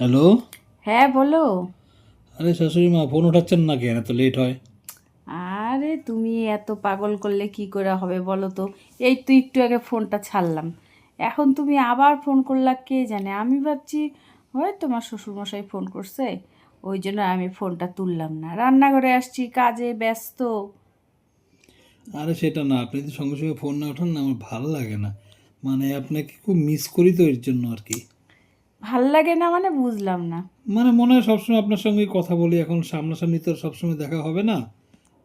Hello? হ্যাঁ বলো। আরে শাশুড়ি মা ফোন উঠাচ্ছেন না কেন? এত লেট হয়। আরে তুমি এত পাগল করলে কি করে হবে বলো তো? এই তো একটু আগে ফোনটা ছাড়লাম। এখন তুমি আবার ফোন করলা কে জানে? আমি ভাবছি হয় তোমার শ্বশুরমশাই ফোন করছে। ওই জন্য আমি ফোনটা তুললাম না। রান্নাঘরে আসছি কাজে ব্যস্ত। আরে সেটা না আপনি যদি সঙ্গে সঙ্গে ফোন না ওঠান না আমার ভালো লাগে না। মানে আপনাকে খুব মিস করি তো এর জন্য আর কি। ভালো লাগে না মানে বুঝলাম না। মানে মনে হয় সবসময় আপনার সঙ্গে কথা বলি এখন সামনাসামনি তো সবসময় দেখা হবে না।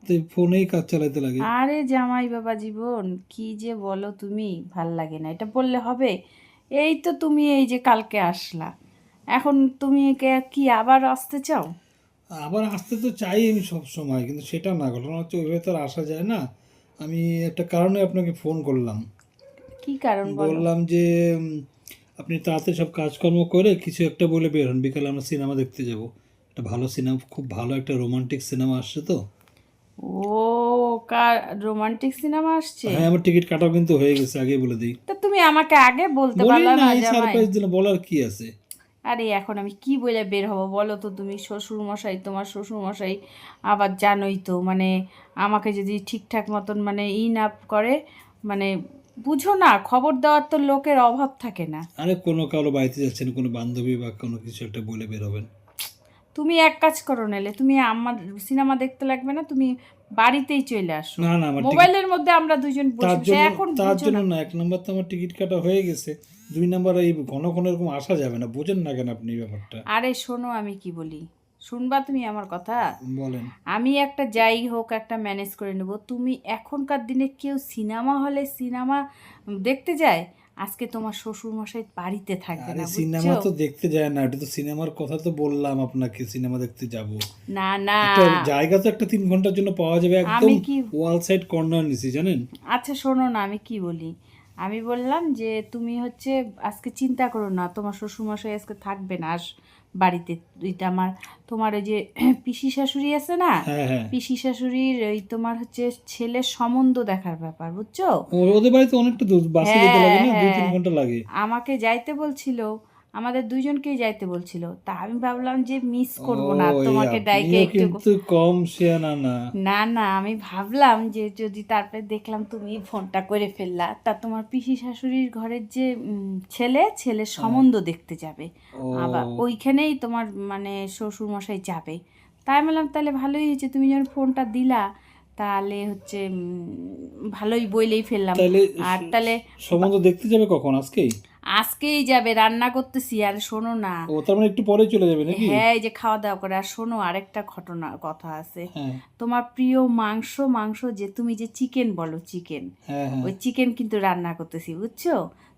তো ফোনেই কাজ চালাতে লাগে। আরে জামাই বাবা জীবন কি যে বলো তুমি ভালো লাগে না। এটা বললে হবে। এই তো তুমি এই যে কালকে আসলা। এখন তুমি কে- আবার আসতে চাও? আবার আসতে তো চাই আমি সব সময় কিন্তু সেটা না ঘটনা হচ্ছে ওইভাবে তো আর আসা যায় না। আমি একটা কারণে আপনাকে ফোন করলাম। কি কারণ বললাম যে আপনি তাড়াতাড়ি সব কাজকর্ম করে কিছু একটা বলে বের হন। বিকালে আমরা সিনেমা দেখতে যাব। একটা ভালো সিনেমা খুব ভালো একটা রোমান্টিক সিনেমা আসছে তো। ও কার রোমান্টিক সিনেমা আসছে? হ্যাঁ আমার টিকিট কাটাও কিন্তু হয়ে গেছে আগে বলে দিই। তা তুমি আমাকে আগে বলতে বলি পারলা না জামাই। সারপ্রাইজ দিলে বলার কি আছে? আরে এখন আমি কি বলে বের হব? বলো তো তুমি শ্বশুর মশাই তোমার শ্বশুর মশাই আবার জানোই তো মানে আমাকে যদি ঠিকঠাক মতন মানে ই না করে মানে বুঝো না খবর দেওয়ার তো লোকের অভাব থাকে না। আরে কোনো কারও বাড়িতে যাচ্ছেন কোনো বান্ধবী বা কোনো কিছু একটা বলে বের হবেন তুমি এক কাজ করো নেলে তুমি আমার সিনেমা দেখতে লাগবে না তুমি বাড়িতেই চলে আসো। না না আমার মোবাইলের মধ্যে আমরা দুজন তার বসে এখন তার জন্য না। না এক নম্বর তো আমার টিকিট কাটা হয়ে গেছে। দুই নম্বর এই ঘন ঘন এরকম আসা যাবে না বোঝেন না কেন আপনি ব্যাপারটা। আরে শোনো আমি কি বলি শুনবা তুমি আমার কথা? বলেন। আমি একটা যাই হোক একটা ম্যানেজ করে নেব। তুমি এখনকার দিনে কেউ সিনেমা হলে সিনেমা দেখতে যায়? আজকে তোমার শ্বশুর মশাই বাড়িতে থাকবে না সিনেমা তো দেখতে যায় না এটা তো সিনেমার কথা তো বললাম আপনাকে সিনেমা দেখতে যাব। না না। জায়গা তো একটা তিন ঘণ্টার জন্য পাওয়া যাবে একদম ওয়াল সাইড কর্নার নিছি জানেন? আচ্ছা শোনো না আমি কি বলি? আমি বললাম যে তুমি হচ্ছে আজকে চিন্তা করো না তোমার শ্বশুরমশাই আজকে থাকবে না আস বাড়িতে। এটা আমার তোমার ওই যে পিসি শাশুড়ি আছে না? হ্যাঁ হ্যাঁ। পিসি শাশুড়ির ওই তোমার হচ্ছে ছেলের সম্বন্ধ দেখার ব্যাপার বুঝছ? ওদের বাড়িতে অনেকটা দূর বাসে যেতে লাগে না? দুই তিন হ্যাঁ। ঘণ্টা লাগে। আমাকে যাইতে বলছিল আমাদের দুইজনকেই যাইতে বলছিল। তা আমি ভাবলাম যে মিস করব না তোমাকে ডাইকে একটু কম শেয়ানা না না। না আমি ভাবলাম যে যদি তারপরে দেখলাম তুমি ফোনটা করে ফেললা তা তোমার পিসি শাশুড়ির ঘরের যে উম, ছেলে ছেলের সম্বন্ধ দেখতে যাবে। আবার ওইখানেই তোমার মানে শ্বশুর মশাই যাবে তাই বললাম তাহলে ভালোই হয়েছে তুমি যখন ফোনটা দিলা তাহলে হচ্ছে ভালোই বইলেই ফেললাম। আর তাহলে সম্বন্ধ দেখতে যাবে কখন আজকেই? আজকেই যাবে রান্না করতেছি আর শোনো না। ও তার মানে একটু পরে চলে যাবে নাকি? হ্যাঁ এই যে খাওয়া দাওয়া করে আর শোনো আরেকটা ঘটনা কথা আছে। হ্যাঁ। তোমার প্রিয় মাংস মাংস যে তুমি যে চিকেন বলো চিকেন হ্যাঁ হ্যাঁ। ওই চিকেন কিন্তু রান্না করতেছি বুঝছ?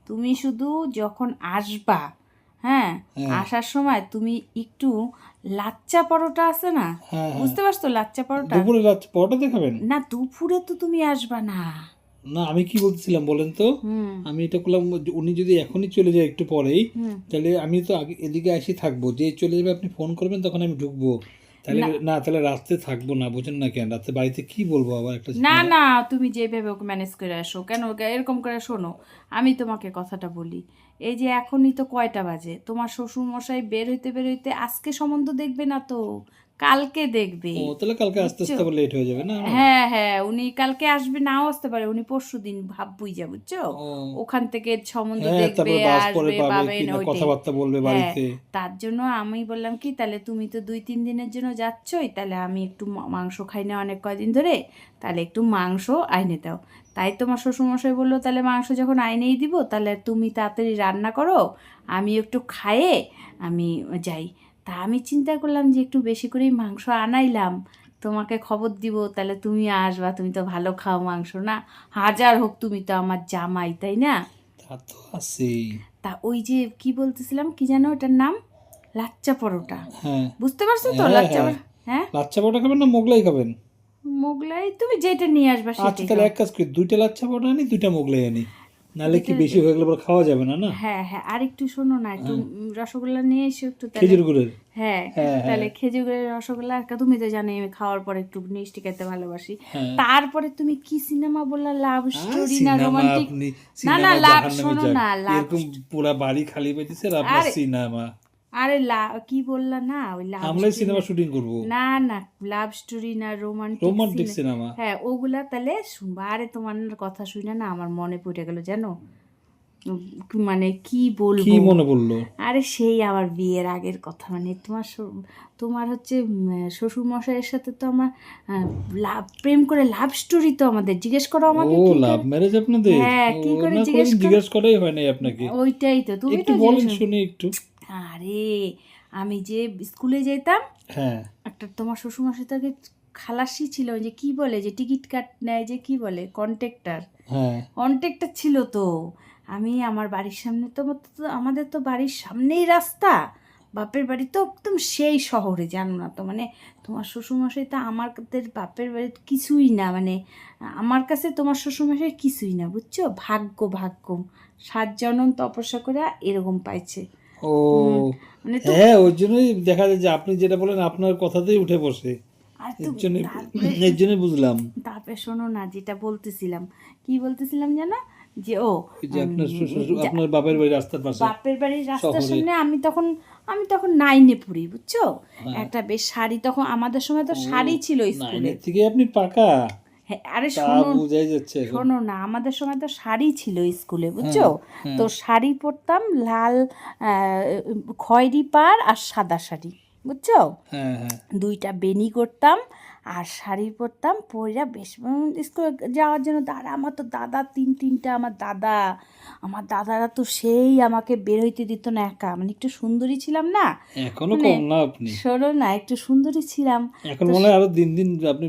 তুমি শুধু যখন আসবা হ্যাঁ। আসার সময় তুমি একটু লাচ্চা পরোটা আছে না? বুঝতে পারছ লাচ্চা পরোটা? দুপুরে রাত পরোটা দেখাবেন না দুপুরে তো তুমি আসবা না। না আমি কি বলতেছিলাম বলেন তো? আমি এটা করলাম উনি যদি এখনই চলে যায় একটু পরেই তাহলে আমি তো আগে এদিকে এসে থাকব। যে চলে যাবে আপনি ফোন করবেন তখন আমি ঢুকবো। তাহলে না। তাহলে থাকব না বুঝেন না কেন? রাতে বাড়িতে কি বলব আবার একটা না না তুমি যেভাবে ওকে ম্যানেজ করে আসো। কেন এরকম করে শোনো আমি তোমাকে কথাটা বলি। এই যে এখনই তো কয়টা বাজে? তোমার শ্বশুর মশাই বের হইতে বের হইতে আজকে সম্বন্ধ দেখবে না তো? কালকে দেখবে। ও তাহলে কালকে আস্তে আস্তে আবার লেট হয়ে যাবে না? হ্যাঁ হ্যাঁ উনি কালকে আসবে নাও আসতে পারে উনি পরশু দিন ভাববই যা বুঝছ? ওখান থেকে সম্বন্ধ হ্যাঁ দেখবে আসবে পাবে পাবেন কথাবার্তা বলবে হ্যাঁ, বাড়িতে। তার জন্য আমি বললাম কি তাহলে তুমি তো দুই তিন দিনের জন্য যাচ্ছই তাহলে আমি একটু মাংস খাই না অনেক কয়দিন ধরে তাহলে একটু মাংস আইনে দাও। তাই তোমার শ্বশুরমশাই বলল তাহলে মাংস যখন আইনেই দিব তাহলে তুমি তাড়াতাড়ি রান্না করো আমি একটু খায়ে আমি যাই। তা আমি চিন্তা করলাম যে একটু বেশি করেই মাংস আনাইলাম। তোমাকে খবর দিব তাহলে তুমি আসবা তুমি তো ভালো খাও মাংস না? হাজার হোক তুমি তো আমার জামাই তাই না? তা তো আছেই। তা ওই যে কি বলতেছিলাম কি জানো ওটার নাম? লাচ্চা পরোটা। হ্যাঁ। বুঝতে পারছ তো হ্যাঁ, লাচ্চা হ্যাঁ। হ্যাঁ? পরোটা খাবেন না মোগলাই খাবেন? মোগলাই তুমি যেটা নিয়ে আসবা আচ্ছা সেটাই তাহলে এক কাজ করি দুইটা লাচ্ছা পরোটা আনি দুইটা মোগলাই আনি। নাহলে কি বেশি হয়ে গেলে পরে খাওয়া যাবে না না? হ্যাঁ হ্যাঁ আর একটু শোনো না একটু রসগোল্লা নিয়ে এসে একটু খেজুর গুড়ের? হ্যাঁ তাহলে খেজুর গুড়ের রসগোল্লা আর তুমি তো জানো আমি খাওয়ার পর একটু মিষ্টি খেতে ভালোবাসি। হ্যাঁ। তারপরে তুমি কি সিনেমা বললা? লাভ স্টোরি না রোমান্টিক না, না, লাভ শোনো না, লাভ এরকম পুরা বাড়ি খালি আর আপনার সিনেমা। আরে লা কি বললা না ওই লাভ আমরাই সিনেমা শুটিং করব। না না লাভ স্টোরি না রোমান্টিক রোমান্টিক সিনেমা হ্যাঁ ওগুলা তাহলে শুনবা। আরে তোমার কথা শুনে না আমার মনে পড়ে গেল জানো? মানে কি কি মনে পড়ল? আরে সেই আমার বিয়ের আগের কথা মানে তোমার তোমার হচ্ছে শ্বশুর মশাইয়ের সাথে তো আমার লাভ প্রেম করে লাভ স্টোরি তো আমাদের জিজ্ঞেস করো আমাকে ও লাভ ম্যারেজ আপনাদের? হ্যাঁ, কি করে জিজ্ঞেস জিজ্ঞেস করাই হয় নাই আপনাকে। ওইটাই তো তুমি একটু বলেন শুনি একটু। আরে আমি যে স্কুলে যেতাম হ্যাঁ। একটা তোমার শ্বশুরমশাই তাকে খালাসি ছিল যে কি বলে যে টিকিট কাট নেয় যে কি বলে কন্ট্রাক্টর। হ্যাঁ। কন্ট্রাক্টর ছিল তো। আমি আমার বাড়ির সামনে তো আমাদের তো বাড়ির সামনেই রাস্তা। বাপের বাড়ি তো একদম সেই শহরে জানো না তো? মানে তোমার শ্বশুরমশাই তো আমাদের বাপের বাড়ি কিছুই না মানে আমার কাছে তোমার শ্বশুরমশাই কিছুই না বুঝছ? ভাগ্য ভাগ্য। সাত জনম তপস্যা করে এরকম পাইছে। ও মানে হ্যাঁ ওই জন্যই দেখা যায় যে আপনি যেটা বলেন আপনার কথাতেই উঠে বসে। এর জন্য এর জন্যই বুঝলাম। তারপরে শোনো না যেটা বলতেছিলাম। কি বলতেছিলাম জানো যে ও যে আপনার আপনার বাপের বাড়ি রাস্তার পাশে বাপের বাড়ির রাস্তার সামনে আমি তখন আমি তখন নাইনে পড়ি বুঝছ? হ্যাঁ। একটা বেশ শাড়ি তখন আমাদের সময় তো শাড়ি ছিল স্কুলে। থেকে আপনি পাকা। আরে শোনো বুঝাই যাচ্ছে শোনো না আমাদের সময় তো শাড়ি ছিল স্কুলে বুঝছ? হ্যাঁ। তো শাড়ি পরতাম লাল খয়েরি পাড় আর সাদা শাড়ি বুঝছ? হ্যাঁ হ্যাঁ। দুইটা বেনি করতাম আর শাড়ি পরতাম পরে বেশ স্কুলে যাওয়ার জন্য দাদা আমার তো দাদা তিন তিনটা আমার দাদা আমার দাদারা তো সেই আমাকে বের হইতে দিত না একা। মানে একটু সুন্দরী ছিলাম না? এখনও মানে- কম না আপনি? শোনো না একটু সুন্দরী ছিলাম। এখন মনে হয় আরও দিন দিন আপনি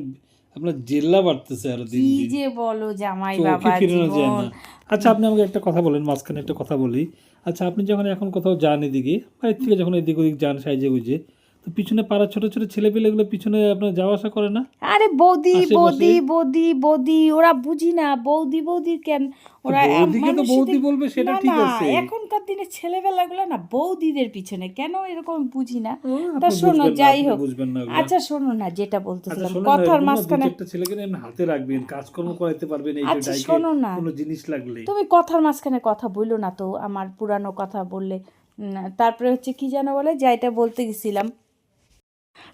আপনার জেল্লা বাড়তেছে আরও দিন কি যে বলো জামাই বাবা জীবন। আচ্ছা আপনি আমাকে একটা কথা বলেন মাঝখানে একটা কথা বলি। আচ্ছা আপনি যখন এখন কোথাও যান এদিকে বাড়ির থেকে যখন এদিক ওদিক যান সাইজে গুজে তো পিছনে পাড়ার ছোট ছোট ছেলে পেলেগুলো পিছনে আপনার যাওয়া আসা করে না? আরে বৌদি বৌদি বৌদি বৌদি ওরা বুঝি না। বৌদি বৌদি কেন? ওরা বৌদিকে তো বৌদি বলবে সেটা ঠিক আছে। এখনকার দিনে ছেলেবেলাগুলো না বৌদিদের পিছনে। কেন এরকম বুঝি না? তা শোনো যাই হোক। আচ্ছা শোনো না যেটা আচ্ছা বলতেছিলাম কথার না, দু মাঝখানে একটা ছেলেকে না এমনি হাতে রাখবেন কাজকর্ম করাইতে পারবেন এই যে আচ্ছা শোনো না। কোনো জিনিস লাগলে। তুমি কথার মাঝখানে কথা বলল না তো আমার পুরানো কথা বললে। তারপরে হচ্ছে কি যেন বলে যা এটা বলতে গেছিলাম।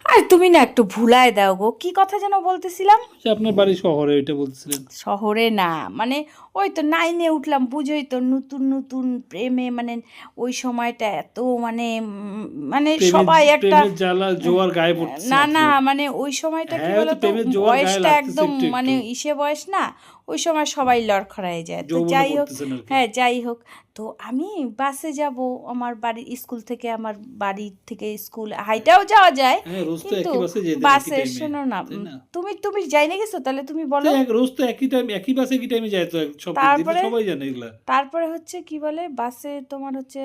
আর তুমি না একটু ভুলায় দাও গো। কি কথা যেন বলতেছিলাম? আপনার বাড়ি শহরে ওইটা বলতেছিলেন শহরে না মানে ওই তো নাইনে উঠলাম বুঝোই তো নতুন নতুন প্রেমে মানে ওই সময়টা এত মানে মানে সবাই একটা প্রেমের জ্বালা জোয়ার গায়ে পড়ছে না না মানে ওই সময়টা কি হ্যাঁ, বলতো? বয়সটা একদম। মানে ইসে বয়স না? ওই সময় সবাই লড়খড়ায় যায়। তো যাই হোক। হ্যাঁ যাই হোক। তো আমি বাসে যাব আমার বাড়ির স্কুল থেকে আমার বাড়ি থেকে স্কুল হাইটাও যাওয়া যায় হ্যাঁ কিন্তু বাসে শোনো না তুমি তুমি যাই না গেছো? তাহলে তুমি বলো। রোজ তো একই টাইম একই বাসে একই টাইমে যায় তো সব তারপরে? সবাই জানে এগুলা। তারপরে হচ্ছে কি বলে বাসে তোমার হচ্ছে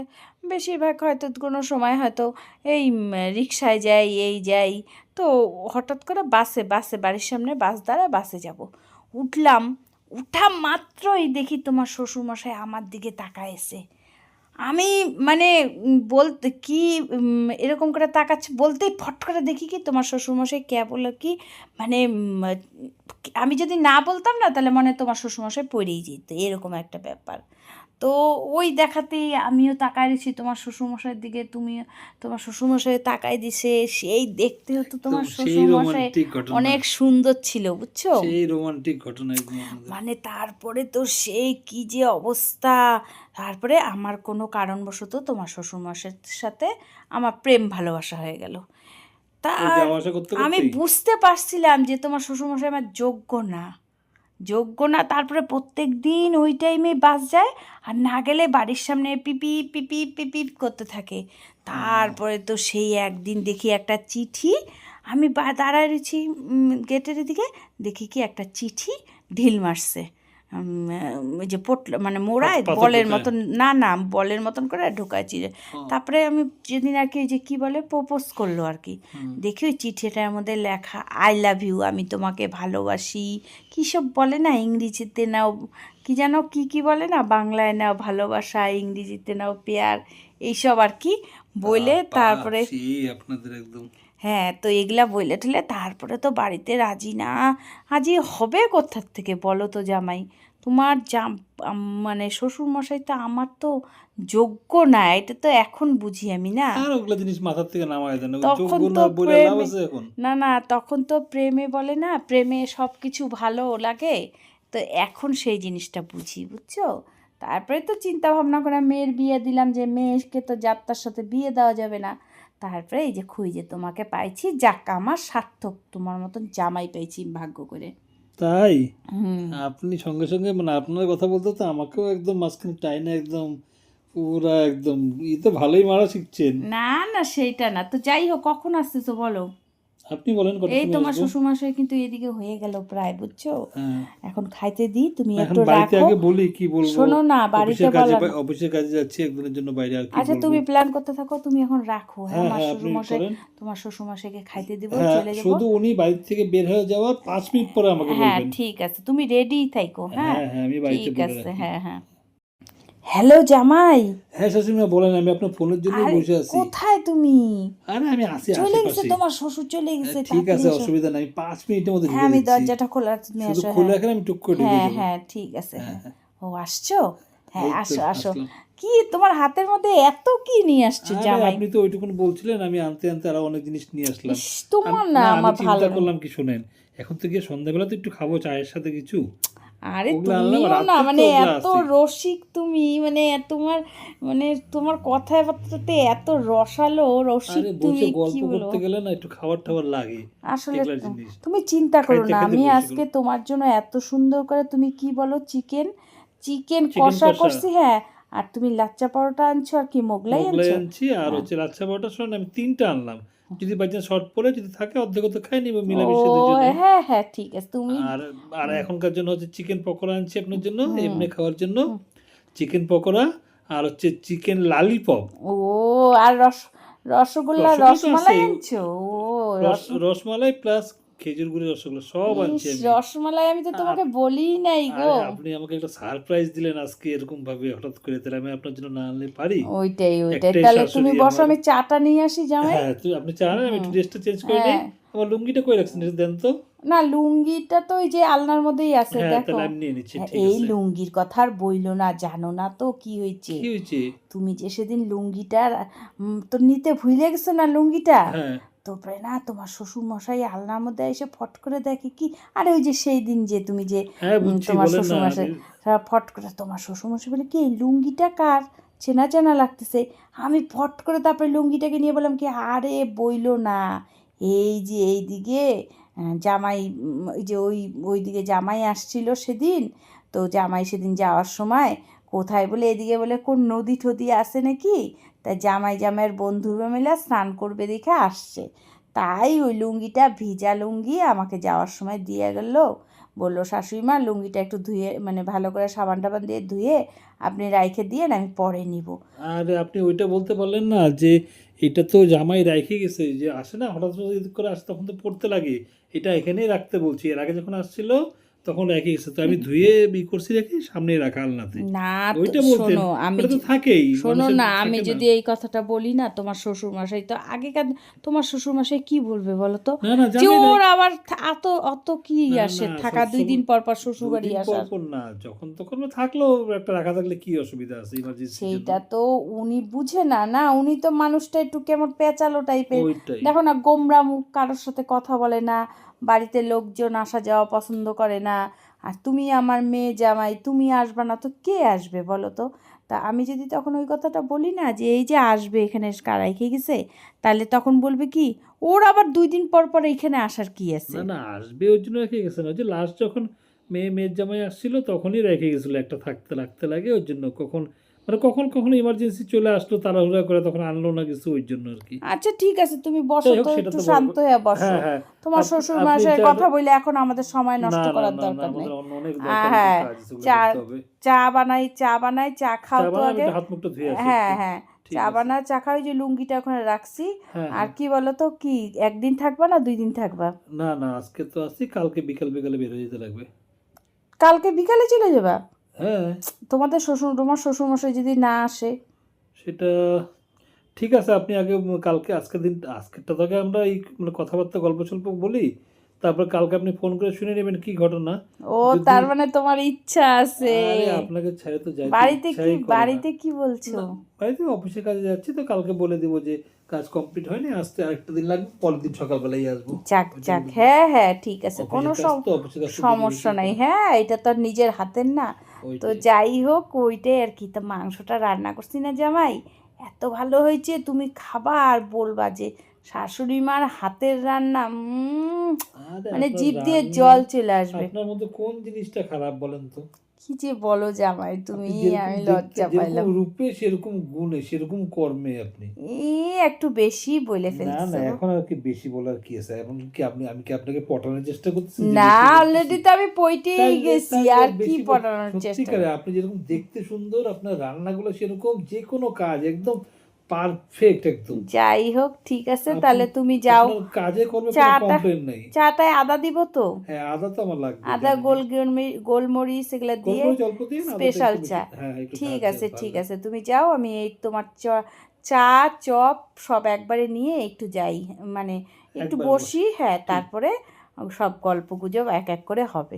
বেশিরভাগ হয়তো কোনো সময় হয়তো এই রিক্সায় যাই এই যাই তো হঠাৎ করে বাসে বাসে বাড়ির সামনে বাস দাঁড়ায় বাসে যাব। উঠলাম উঠা মাত্রই দেখি তোমার শ্বশুরমশাই আমার দিকে তাকায় এসে আমি মানে বলতে কি এরকম করে তাকাচ্ছে বলতেই ফট করে দেখি কি তোমার শ্বশুরমশাই কে বলল কি মানে আমি যদি না বলতাম না তাহলে মনে তোমার শ্বশুরমশাই পড়েই যেত, এরকম একটা ব্যাপার। তো ওই দেখাতেই আমিও তাকায় দিছি তোমার শ্বশুরমশাইয়ের দিকে তুমি তোমার শ্বশুরমশাই তাকায় দিছে সেই দেখতে হতো তোমার শ্বশুরমশাই অনেক সুন্দর ছিল বুঝছ? সেই রোমান্টিক ঘটনা মানে তারপরে তো সেই কি যে অবস্থা তারপরে আমার কোনো কারণবশত তোমার শ্বশুরমশাইয়ের সাথে আমার প্রেম ভালোবাসা হয়ে গেল। তা আমি বুঝতে পারছিলাম যে তোমার শ্বশুরমশাই আমার যোগ্য না। যোগ্য না, তারপরে প্রত্যেক দিন ওই টাইমে বাস যায় আর না গেলে বাড়ির সামনে পিপি পিপি পিপি করতে থাকে। তারপরে তো সেই একদিন দেখি একটা চিঠি, আমি দাঁড়ায় রয়েছি গেটের দিকে, দেখি কি একটা চিঠি ঢিল মারছে। যে পটল মানে মোড়ায় বলের মতন না না বলের মতন করে ঢোকাচ্ছি। হ্যাঁ। তারপরে আমি যেদিন আর কি যে কি বলে প্রপোজ করল আর কি। দেখি ওই চিঠিটার মধ্যে লেখা আই লাভ ইউ আমি তোমাকে ভালোবাসি। কী সব বলে না ইংরেজিতে নাও কি যেন কি কি বলে না বাংলায় নাও ভালোবাসা ইংরেজিতে নাও পেয়ার এইসব আর কি বলে তারপরে আপনাদের একদম। হ্যাঁ তো এগুলা বলে টলে তারপরে তো বাড়িতে রাজি না। রাজি হবে কোথার থেকে বলো তো জামাই? তোমার জাম মানে শ্বশুর মশাই তো আমার তো যোগ্য না এটা তো এখন বুঝি আমি না। আর ওগুলো জিনিস মাথার থেকে নামায় দেন তখন তো প্রেমে- না না তখন তো প্রেমে বলে না প্রেমে সব কিছু ভালো লাগে তো এখন সেই জিনিসটা বুঝি বুঝছ? তারপরে তো চিন্তা ভাবনা করে মেয়ের বিয়ে দিলাম যে মেয়েকে তো যাত্রার সাথে বিয়ে দেওয়া যাবে না। তারপরে এই যে খুঁজে তোমাকে পাইছি যাক আমার সার্থক। তোমার মতন জামাই পেয়েছি ভাগ্য করে। তাই? আপনি সঙ্গে সঙ্গে মানে আপনার কথা বলতে তো আমাকেও একদম মাঝখানে টাইনে একদম পুরা একদম ই তো ভালোই মারা শিখছেন। না না সেইটা না। তো যাই হোক কখন আসতেছো বলো? আপনি বলেন কত এই তোমার? শ্বশুর মশাই কিন্তু এদিকে হয়ে গেল প্রায় বুঝছ? হ্যাঁ। এখন খাইতে দিই তুমি একটু বাড়িতে রাখো। আগে বলি কি বলব? শোনো না বাড়িতে অফিসের বলা অফিসের কাজে যাচ্ছি একদিনের জন্য বাইরে আর কি আচ্ছা তুমি প্ল্যান করতে থাকো তুমি এখন রাখো হ্যাঁ? হ্যাঁ আমার হ্যাঁ শ্বশুর মশাই তোমার শ্বশুর মশাইকে খাইতে দেবো হ্যাঁ চলে যাব। শুধু উনি বাড়ি থেকে বের হয়ে যাওয়ার পাঁচ মিনিট পরে আমাকে হ্যাঁ ঠিক আছে তুমি রেডি থাইকো হ্যাঁ? হ্যাঁ হ্যাঁ আমি বাড়িতে ঠিক আছে হ্যাঁ হ্যাঁ। হ্যালো জামাই। হ্যাঁ শাশুড়ি বলেন আমি আপনার ফোনের জন্য বসে আছি। কোথায় তুমি? আরে আমি আসি চলে গেছে তোমার শ্বশুর চলে গেছে ঠিক আছে অসুবিধা নাই আমি পাঁচ মিনিটের মধ্যে হ্যাঁ আমি দরজাটা খোলা তুমি আসো খুলে হ্যাঁ। রাখেন আমি টুক করে হ্যাঁ হ্যাঁ ঠিক আছে হ্যাঁ, হ্যাঁ। হ্যাঁ। ও আসছো? হ্যাঁ আসো আসো। কি তোমার হাতের মধ্যে এত কি নিয়ে আসছো জামাই? আপনি তো ওইটুকুন বলছিলেন আমি আনতে আনতে আরও অনেক জিনিস নিয়ে আসলাম। তোমার না আমি আমার ভালো করলাম কি শুনেন এখন থেকে সন্ধ্যাবেলা তো একটু খাব চায়ের সাথে কিছু। আরে তুমিও না মানে এত রসিক তুমি মানে তোমার মানে তোমার কথাবার্তাতে এত রসালো রসিক তুমি কি বলব করতে গেলে না একটু খাবার টাবার লাগে আসলে তুমি চিন্তা করো না আমি আজকে তোমার জন্য এত সুন্দর করে তুমি কি বলো চিকেন চিকেন কষা। করছি হ্যাঁ আর তুমি লাচ্চা পরোটা আনছো আর কি মোগলাই আনছো? আনছি আর হচ্ছে লাচ্ছা বারোটার সময় আমি তিনটা আনলাম। যদি বাই চান্স শর্ট পড়ে যদি থাকে অর্ধেক তো খাই নিব দুজনে। হ্যাঁ হ্যাঁ ঠিক আছে তুমি আর আর এখনকার জন্য হচ্ছে চিকেন পকোড়া আনছি আপনার জন্য। এমনি খাওয়ার জন্য। চিকেন পকোড়া আর হচ্ছে চিকেন লালিপপ ও আর রস রসগোল্লা রসমালাই আনছো? ও রস রস রসমালাই প্লাস খেজুর গুড়ি রসগোল্লা সব আনছি আমি। রসমালাই আমি তো তোমাকে বলিই নাই গো। আপনি আমাকে একটা সারপ্রাইজ দিলেন আজকে এরকম ভাবে হঠাৎ করে তাহলে আমি আপনার জন্য না আনলে পারি? ওইটাই ওইটাই। তাহলে তুমি বসো আমি চাটা নিয়ে আসি জামাই। হ্যাঁ তুই আপনি চান আমি একটু ড্রেসটা চেঞ্জ করে নিই। হ্যাঁ। আমার লুঙ্গিটা কই রাখছেন দেন তো। না লুঙ্গিটা তো ওই যে আলনার মধ্যেই আছে হ্যাঁ দেখো। হ্যাঁ, এই লুঙ্গির কথা আর বইলো না জানো না তো কি হয়েছে। হয়েছে? তুমি যে সেদিন লুঙ্গিটা তো নিতে ভুলে গেছো না লুঙ্গিটা? হ্যাঁ। তারপরে না তোমার শ্বশুর মশাই আলনার মধ্যে এসে ফট করে দেখে কি? আরে ওই যে সেই দিন যে তুমি যে হ্যাঁ তোমার শ্বশুর মশাই ফট করে তোমার শ্বশুর মশাই বলে কি এই লুঙ্গিটা কার? চেনা চেনা লাগতেছে। আমি ফট করে তারপরে লুঙ্গিটাকে নিয়ে বললাম কি আরে বইলো না। এই যে এই দিকে জামাই ওই যে ওই ওই দিকে জামাই আসছিল সেদিন। তো জামাই সেদিন যাওয়ার সময় কোথায় বলে এদিকে বলে কোন নদী টদি আছে নাকি? তাই জামাই জামাইয়ের বন্ধুরা মিলে স্নান করবে দেখে আসছে। তাই ওই লুঙ্গিটা, ভিজা লুঙ্গি আমাকে যাওয়ার সময় দিয়ে গেল। বলল, শাশুড়ি মা, লুঙ্গিটা একটু ধুয়ে মানে ভালো করে সাবান টাবান দিয়ে ধুয়ে আপনি রাইখে দিয়ে আমি পরে নিব। আর, আপনি ওইটা বলতে পারলেন না যে এটা তো জামাই রাইখে গেছে, যে আসে না, হঠাৎ করে আসে তখন তো পড়তে লাগে। এটা এখানেই রাখতে বলছি। এর আগে যখন আসছিল তখন গেছে তো আমি ধুয়ে করছি রেখে সামনে রাখা আলনাতে। না ওইটা আমি তো থাকেই শোনো না আমি যদি এই কথাটা বলি না তোমার শ্বশুর মশাই তো আগেকার তোমার শ্বশুর মশাই কি বলবে বলো তো? যে ওর আবার অত কি আসে থাকা দুই দিন পর পর শ্বশুর বাড়ি পর না যখন তখন থাকলেও একটা রাখা থাকলে কি অসুবিধা আছে ইমার্জেন্সি সেইটা তো উনি বুঝে না না উনি তো মানুষটা একটু কেমন পেঁচালো টাইপের দেখো না গোমরা মুখ কারোর সাথে কথা বলে না বাড়িতে লোকজন আসা যাওয়া পছন্দ করে না। আর তুমি আমার মেয়ে জামাই, তুমি আসবে না, তো কে আসবে বলো তো? তা আমি যদি তখন ওই কথাটা বলি না যে, এই যে আসবে এখানে কারাই খেয়ে গেছে, তাহলে তখন বলবে কি, ওর আবার দুই দিন পর পর এখানে আসার কি আছে? না না, আসবে ওই জন্য রেখে গেছে না। যে লাস্ট যখন মেয়ে, মেয়ের জামাই আসছিল, তখনই রেখে গেছিল একটা থাকতে লাগতে লাগে, ওর জন্য। কখন মানে কখন কখন ইমার্জেন্সি চলে আসলো তাড়াহুড়া করে তখন আনলো না কিছু ওই জন্য আর কি। আচ্ছা ঠিক আছে তুমি বসো তো একটু শান্ত হয়ে বসো। হ্যাঁ হ্যাঁ। তোমার শ্বশুর মশাই কথা বলে এখন আমাদের সময় নষ্ট করার দরকার নেই। হ্যাঁ, চা- চা বানাই চা বানাই চা খাও তো আগে। হ্যাঁ হ্যাঁ চা। বানায় চা খাও যে লুঙ্গিটা ওখানে রাখছি। হ্যাঁ, আর। কি বলো তো কি একদিন থাকবা না দুই দিন থাকবা? না না আজকে তো আসছি কালকে বিকাল বিকালে বের হয়ে যেতে লাগবে। কালকে বিকালে চলে যাবা? হ্যাঁ। তোমাদের শ্বশুর তোমার শ্বশুর মশাই যদি না আসে? সেটা ঠিক আছে আপনি আগে কালকে আজকের দিন আজকেরটা তো আগে আমরা এই মানে কথাবার্তা গল্প স্বল্প বলি তারপর কালকে আপনি ফোন করে শুনে নেবেন কি ঘটনা। ও তার মানে তোমার ইচ্ছা আছে। আরে আপনাকে ছেড়ে তো যাই বাড়িতে কি বাড়িতে কি বলছো? বাড়িতে অফিসে কাজে যাচ্ছি তো কালকে বলে দেবো যে কাজ কমপ্লিট হয়নি আসতে আরেকটা দিন লাগবে পরের দিন সকালবেলাই আসব। যাক যাক হ্যাঁ হ্যাঁ ঠিক আছে কোনো সমস্যা নাই। হ্যাঁ এটা তো নিজের হাতের না। তো যাই হোক ওইটাই আর কি। তা মাংসটা রান্না করছি না জামাই? এত ভালো হয়েছে তুমি খাবা আর বলবা যে শাশুড়ি মার হাতের রান্না উম, মানে জিভ দিয়ে জল চলে আসবে। আপনার মধ্যে কোন জিনিসটা খারাপ বলেন তো? কি যে বলো জামাই তুমি আমি লজ্জা পাইলাম। রূপে সেরকম গুণে সেরকম কর্মে আপনি। এই একটু বেশি বলে না না এখন আর কি বেশি বলার কি আছে? এখন কি আপনি আমি কি আপনাকে পটানোর চেষ্টা করতেছি? না অলরেডি তো আমি পইটেই গেছি আর কি পটানোর চেষ্টা সত্যিকারে আপনি যেরকম দেখতে সুন্দর আপনার রান্নাগুলো সেরকম যে কোনো কাজ একদম পারফেক্ট একদম। যাই হোক ঠিক আছে তাহলে তুমি যাও। কাজে কর্মে কোনো কমপ্লেন নাই। চাটায় আদা দিব তো? হ্যাঁ আদা তো আমার লাগবে আদা গোল গোলমরিচ এগুলো দিয়ে স্পেশাল চা। হ্যাঁ ঠিক আছে ঠিক আছে তুমি যাও আমি এই তোমার চা চপ সব একবারে নিয়ে একটু যাই। মানে একটু বসি হ্যাঁ তারপরে সব গল্প গুজব এক এক করে হবে।